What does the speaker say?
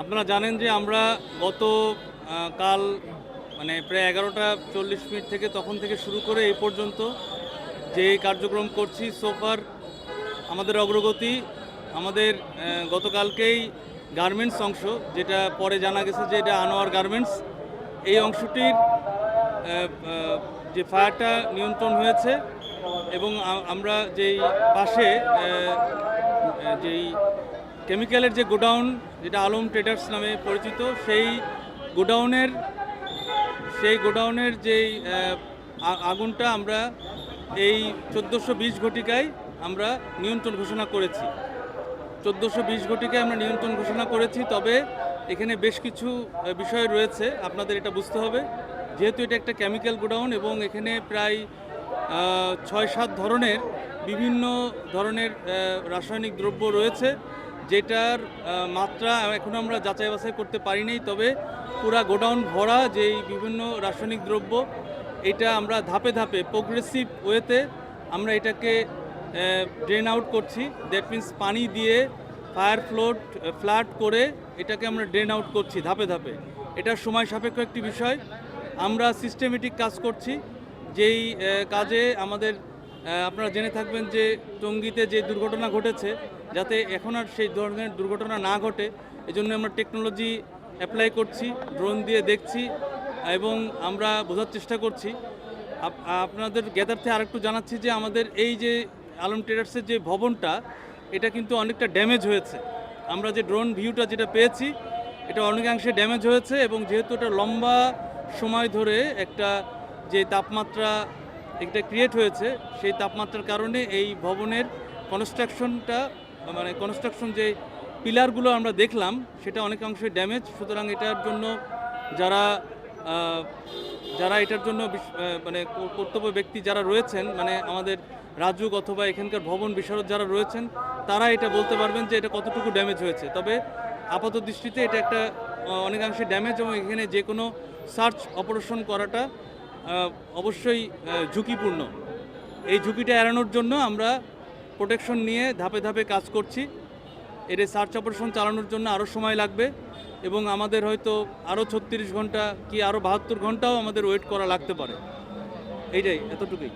আপনারা জানেন যে আমরা গত কাল মানে প্রায় এগারোটা চল্লিশ মিনিট থেকে তখন থেকে শুরু করে এই পর্যন্ত যে কার্যক্রম করছি সোফার আমাদের অগ্রগতি, আমাদের গতকালকেই গার্মেন্টস অংশ, যেটা পরে জানা গেছে যে এটা আনোয়ার গার্মেন্টস এই অংশটির যে ফায়ারটা নিয়ন্ত্রণ হয়েছে এবং আমরা যেই পাশে যেই কেমিক্যালের যে গোডাউন, যেটা আলম ট্রেডার্স নামে পরিচিত, সেই গোডাউনের সেই গোডাউনের যেই আগুনটা আমরা এই চোদ্দোশো বিশ ঘটিকায় আমরা নিয়ন্ত্রণ ঘোষণা করেছি। চোদ্দোশো বিশ ঘটিকায় আমরা নিয়ন্ত্রণ ঘোষণা করেছি, তবে এখানে বেশ কিছু বিষয় রয়েছে, আপনাদের এটা বুঝতে হবে। যেহেতু এটা একটা কেমিক্যাল গোডাউন এবং এখানে প্রায় ছয় সাত ধরনের বিভিন্ন ধরনের রাসায়নিক দ্রব্য রয়েছে যেটার মাত্রা এখনও আমরা যাচাই বাছাই করতে পারিনি, তবে পুরা গোডাউন ভরা যেই বিভিন্ন রাসায়নিক দ্রব্য, এটা আমরা ধাপে ধাপে প্রোগ্রেসিভ ওয়েতে আমরা এটাকে ড্রেন আউট করছি। দ্যাট মিন্স পানি দিয়ে ফায়ার ফ্লোট ফ্ল্যাট করে এটাকে আমরা ড্রেন আউট করছি ধাপে ধাপে। এটা সময় সাপেক্ষ একটি বিষয়। আমরা সিস্টেমেটিক কাজ করছি। যেই কাজে আমাদের আপনারা জেনে থাকবেন যে টঙ্গীতে যে দুর্ঘটনা ঘটেছে, যাতে এখন আর সেই ধরনের দুর্ঘটনা না ঘটে, এজন্য আমরা টেকনোলজি অ্যাপ্লাই করছি ড্রোন দিয়ে দেখছি, এবং আমরা বোঝার চেষ্টা করছি। আপ- আপনাদের জ্ঞাতার্থে আরেকটু জানাচ্ছি যে আমাদের এই যে আলম ট্রেডার্সের যে ভবনটা, এটা কিন্তু অনেকটা ড্যামেজ হয়েছে। আমরা যে ড্রোন ভিউটা যেটা পেয়েছি, এটা অনেকাংশে ড্যামেজ হয়েছে এবং যেহেতু এটা লম্বা সময় ধরে একটা যে তাপমাত্রা এটা ক্রিয়েট হয়েছে, সেই তাপমাত্রার কারণে এই ভবনের কনস্ট্রাকশনটা মানে কনস্ট্রাকশন যে পিলারগুলো আমরা দেখলাম, সেটা অনেকাংশে ড্যামেজ সুতরাং এটার জন্য যারা যারা এটার জন্য মানে কর্তব্য ব্যক্তি যারা রয়েছেন মানে আমাদের রাজুক অথবা এখানকার ভবন বিশারদ যারা রয়েছেন, তারা এটা বলতে পারবেন যে এটা কতটুকু ড্যামেজ হয়েছে। তবে আপাত দৃষ্টিতে এটা একটা অনেকাংশে ড্যামেজ এবং এখানে যে কোনো সার্চ অপারেশন করাটা অবশ্যই ঝুঁকিপূর্ণ। এই ঝুঁকিটা এড়ানোর জন্য আমরা প্রোটেকশন নিয়ে ধাপে ধাপে কাজ করছি। এর সার্চ অপারেশন চালানোর জন্য আরও সময় লাগবে এবং আমাদের হয়তো আরও ছত্রিশ ঘণ্টা কি আরও বাহাত্তর ঘন্টাও আমাদের ওয়েট করা লাগতে পারে। এইটাই, এতটুকুই।